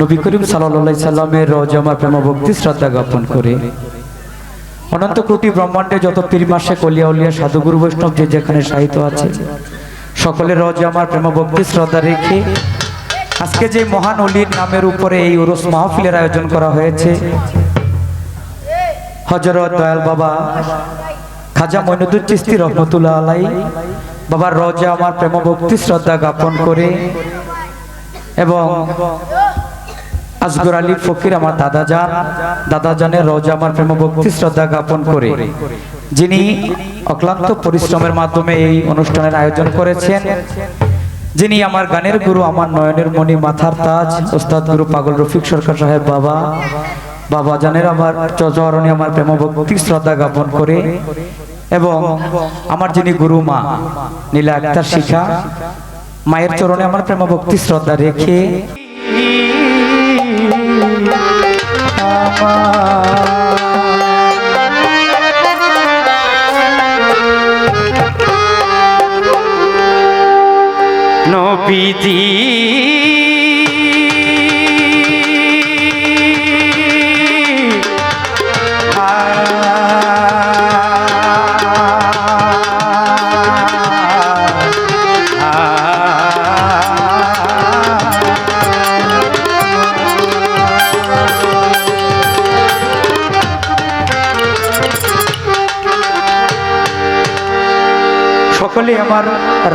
নবী করিম সাল্লাহ সাল্লামের রজমা প্রেম ভক্তি শ্রদ্ধা জ্ঞাপন করে। অনন্ত কোটি ব্রহ্মাণ্ডে যত পীর মাসে কলিয়া উলিয়া সাধুগুরু বৈষ্ণব যে যেখানে সাহিত্য আছে, সকলের রজে আমার প্রেম ভক্তি শ্রদ্ধা রেখে আজকে যে মহান অলির নামের উপরে এই উরস মাহফিলের আয়োজন করা হয়েছে হজরত দয়াল বাবা খাজা মইনুদ্দিন চিস্তি রহমতুল্লাহ আলাই বাবার রজে আমার প্রেম ভক্তি শ্রদ্ধা জ্ঞাপন করে এবং আসগর আলী ফকির, আমার দাদা যান, দাদা জানের রোজা আমার প্রেম ভক্তি শ্রদ্ধা জ্ঞাপন করে। যিনি অক্লান্ত পরিশ্রমের মাধ্যমে এই অনুষ্ঠানের আয়োজন করেছেন। যিনি আমার গানের গুরু, আমার নয়নের মণি, মাথার তাজ, ওস্তাদ গুরু পাগল রফিক সরকার সাহেব, বাবা বাবা জানের আমার চরণে আমার প্রেম ভক্তি শ্রদ্ধা জ্ঞাপন করে এবং আমার যিনি গুরু মা, নীলা আক্তার শিখা মায়ের চরণে আমার প্রেম ভক্তি শ্রদ্ধা রেখে নবীজি সকলে আমার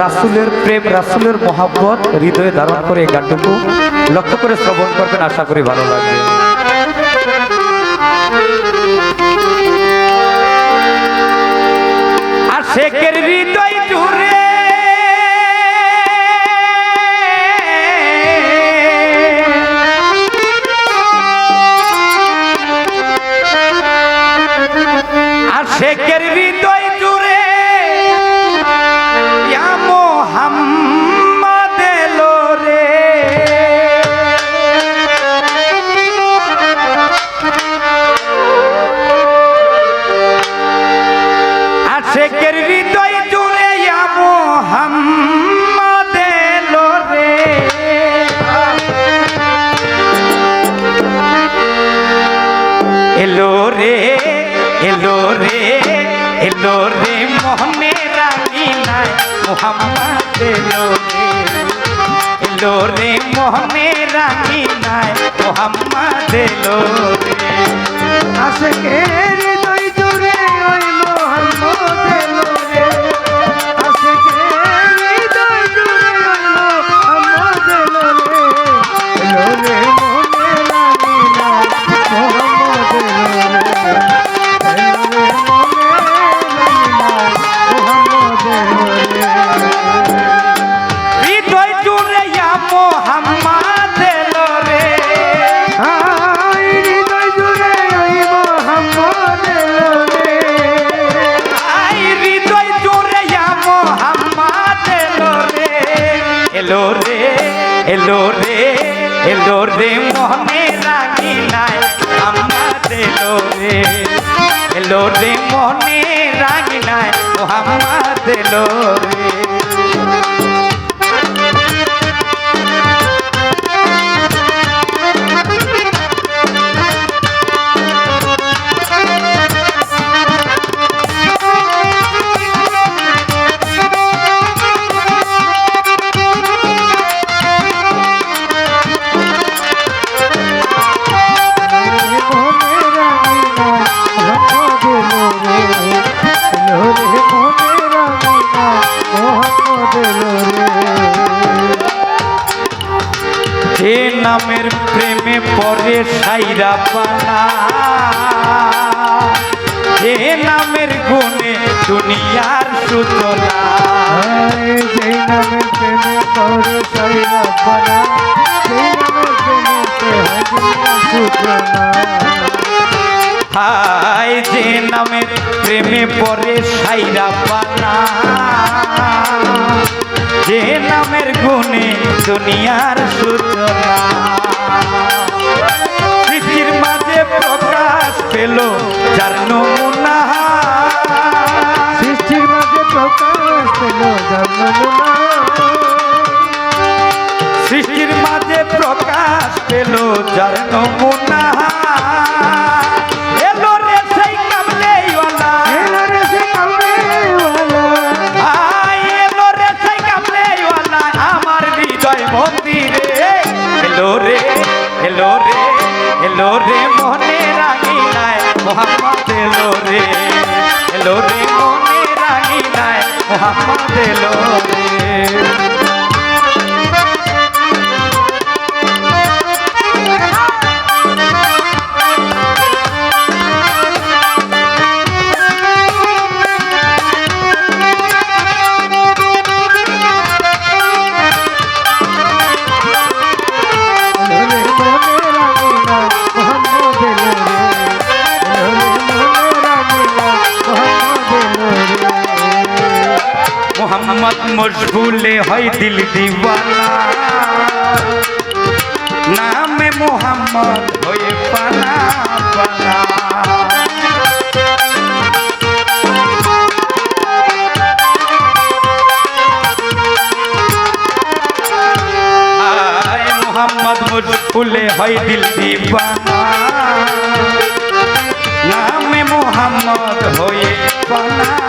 রাসুলের প্রেম, রাসুলের মহাব্বত, হৃদয়ে ধারণ করে এই গানটুকু লক্ষ্য করে শ্রবণ করবেন, আশা করি ভালো লাগবে। আশেকের হৃদয় জুড়ে আশেকের হৃদয় জুড়ে এলো রে মোহনে নাই। মোহাম্মদ লোরে রে আশেকের হৃদয় জুড়ে ওই মোহাম্মদ এলো রে হৃদয় জুড়ে ওই মোহাম্মদ এলো রে এলো রে মনে রাখি নাই মোহাম্মদ যে নামের প্রেমে পরে সাইরা পানা যে নামের গুণে দুনিয়ার সূচনা। হায় যে নামের প্রেমে পরে সাইরা পানা। যে নামের গুণে দুনিয়ার সূচনা। সৃষ্টির মাঝে প্রকাশ পেল যার নমুনা। মাঝে প্রকাশ পেল যার নমুনা। সৃষ্টির মাঝে প্রকাশ পেল যার নমুনা। এলো। মশগুলে হয় দিল দিওয়ালা নামে মোহাম্মদ হয়ে পালা পালা। মোহাম্মদ, মশগুলে হয় দিল দিওয়ালা নামে মোহাম্মদ হয়ে পালা।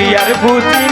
তুই আর বুঝি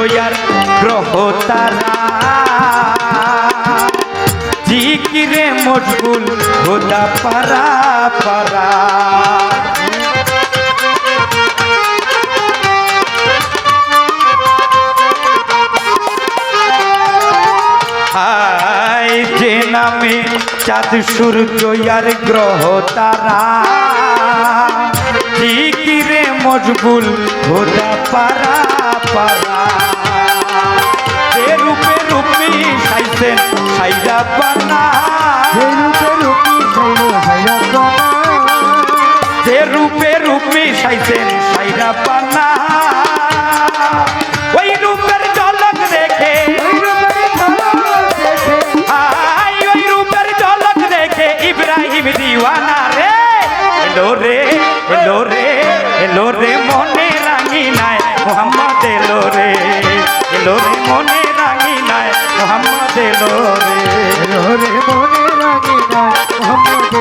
জয়ার গ্রহ তারা। জিকিরে মজগুল হোদা পারা পারা। যে নামে চাঁদ সূর্য আর গ্রহ তারা। ঠিকই রে মজবুল হোদা পারা পারা। সাইছেন, সাইরা পানা যে রূপে রূপে সাইছেন, সাইরা পানা ওই রূপের ঝলক দেখে। ওই রূপের ঝলক দেখে ইব্রাহিম দিওয়ানা রে। এলো রে এলো রে এলো রে মনে। দিল রে মনে রাগি না মোহাম্মদ